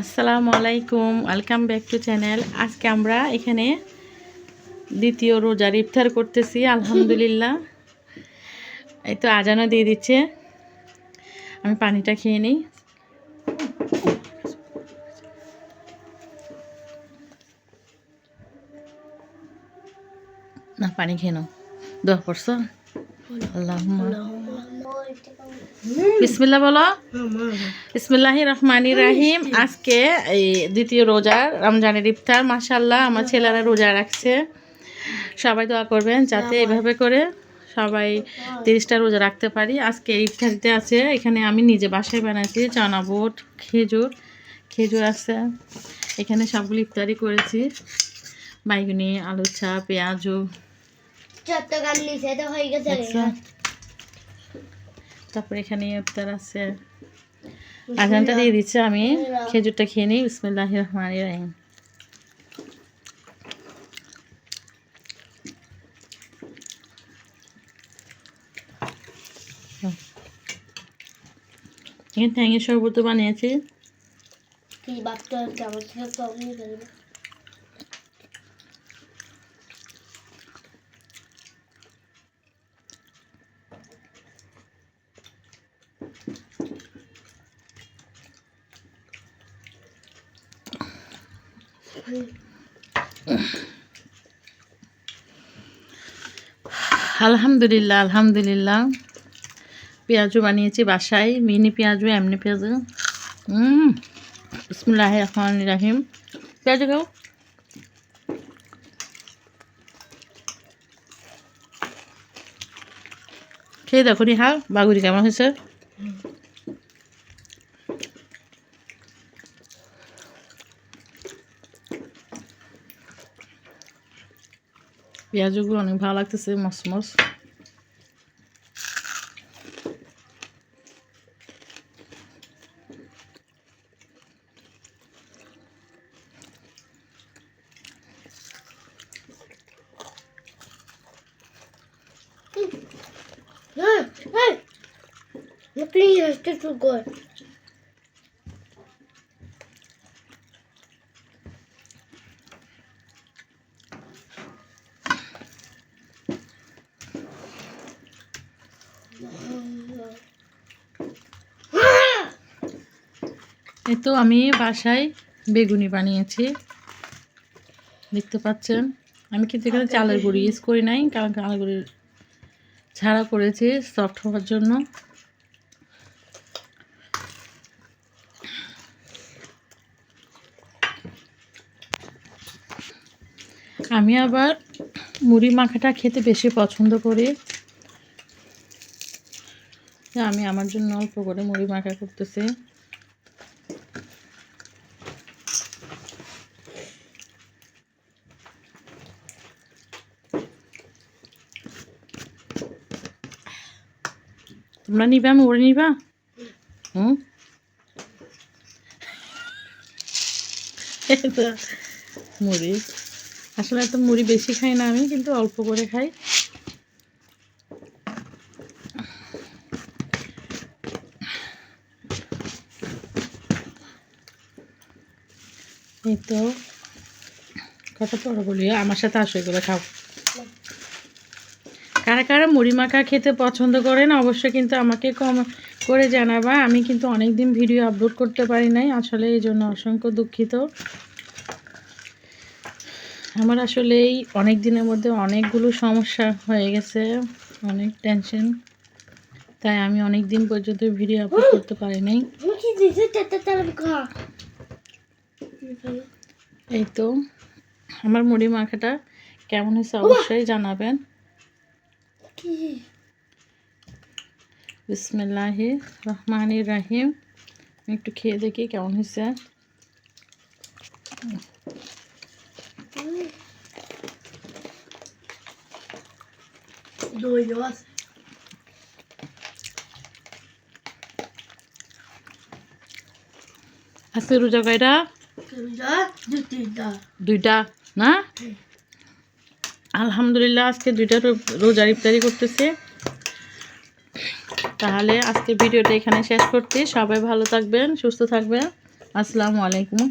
আসসালামু আলাইকুম welcome back to channel. আজকে আমরা এখানে দ্বিতীয় রোজার ইফতার করতেছি আলহামদুলিল্লাহ। এই তো আজানও দিয়ে দিচ্ছে। আমি পানিটা খেয়ে নিই। না পানি খেয়ে নাও। দোয়া করছ আল্লাহ বিসমিল্লা বলো। বিসমিল্লাহি রহমানি রাহিম। আজকে এই দ্বিতীয় রোজা রমজানের ইফতার। মাশাল্লাহ আমার ছেলেরা রোজা রাখছে। সবাই দোয়া করবেন যাতে এভাবে করে সবাই তিরিশটা রোজা রাখতে পারি। আজকে ইফতারিতে আছে এখানে আমি নিজে বাসায় বানাচ্ছি চানা বুট খেজুর খেজুর আছে। এখানে সবগুলো ইফতারি করেছি। বাইগুনি আলু চা পেঁয়াজু। চট্টগ্রাম নিচে তো হয়ে গেছে তারপর এখানে ইফতার আছে। আজানটা দিয়ে দিচ্ছে আমি। খেজুরটা খেয়ে নিই। বিসমিল্লাহ রহমান রাহিম। এখানে ট্যাঙের শরবত বানিয়েছি। বাচ্চা আমার থেকে কম নিয়ে ফেলবে আলহামদুলিল্লাহ আলহামদুলিল্লাহ। পেঁয়াজু বানিয়েছি বাসায়, মিনি পেঁয়াজু এমনি পেঁয়াজু বিসমুল্লাহ রহমান রাহিম পেঁয়াজু খাও। খেয়ে দেখো নি হাল বাগুরি কেমন হয়েছে? পেঁয়াজগুলো অনেক ভালো লাগতেছে মস মস হ্যাঁ প্লিজ হাসতে শুরু কর এই তো আমি বাসায় বেগুনি বানিয়েছি। দেখতে পাচ্ছেন? আমি কিন্তু এখানে চালের গুঁড়ি ইউজ করি নাই, কারণ চালের গুঁড়ি ছাড়া করেছি সফট হওয়ার জন্য। আমি আবার মুড়ি মাখাটা খেতে বেশি পছন্দ করি। আমি আমার জন্য অল্প করে মুড়ি মাখা করতেছি। তোমরা নিবা, মুড়ি নিবা? হুম? মুড়ি। আসলে এত মুড়ি বেশি খাই না আমি, কিন্তু অল্প করে খাই। এই তো কথা পরে বলি? আমার সাথে আসো, এগুলো খাও। কারা কারা মুড়ি মাখা খেতে পছন্দ করেন অবশ্যই কিন্তু আমাকে কম করে জানাবা। আমি কিন্তু অনেক দিন ভিডিও আপলোড করতে পারি নাই, আসলে এই জন্য অসংখ্য দুঃখিত। আমার আসলে এই অনেক দিনের মধ্যে অনেকগুলো সমস্যা হয়ে গেছে অনেক টেনশন তাই আমি অনেক দিন পর্যন্ত ভিডিও আপলোড করতে পারি নাই এই তো আমার মুড়ি মাখাটা কেমন হয়েছে অবশ্যই জানাবেন। বিসমিল্লাহি রহমানির রাহিম। একটু খেয়ে দেখি কেমন হয়েছে। দই দেওয়া আছে। আজকে রোজা কয়টা? দুইটা না? আলহামদুলিল্লাহ আজকে দুইটা রো- রোজার ইফতারি করতেছে। তাহলে আজকে ভিডিওটা এখানে শেষ করছি। সবাই ভালো থাকবেন সুস্থ থাকবেন। আসসালামু আলাইকুম।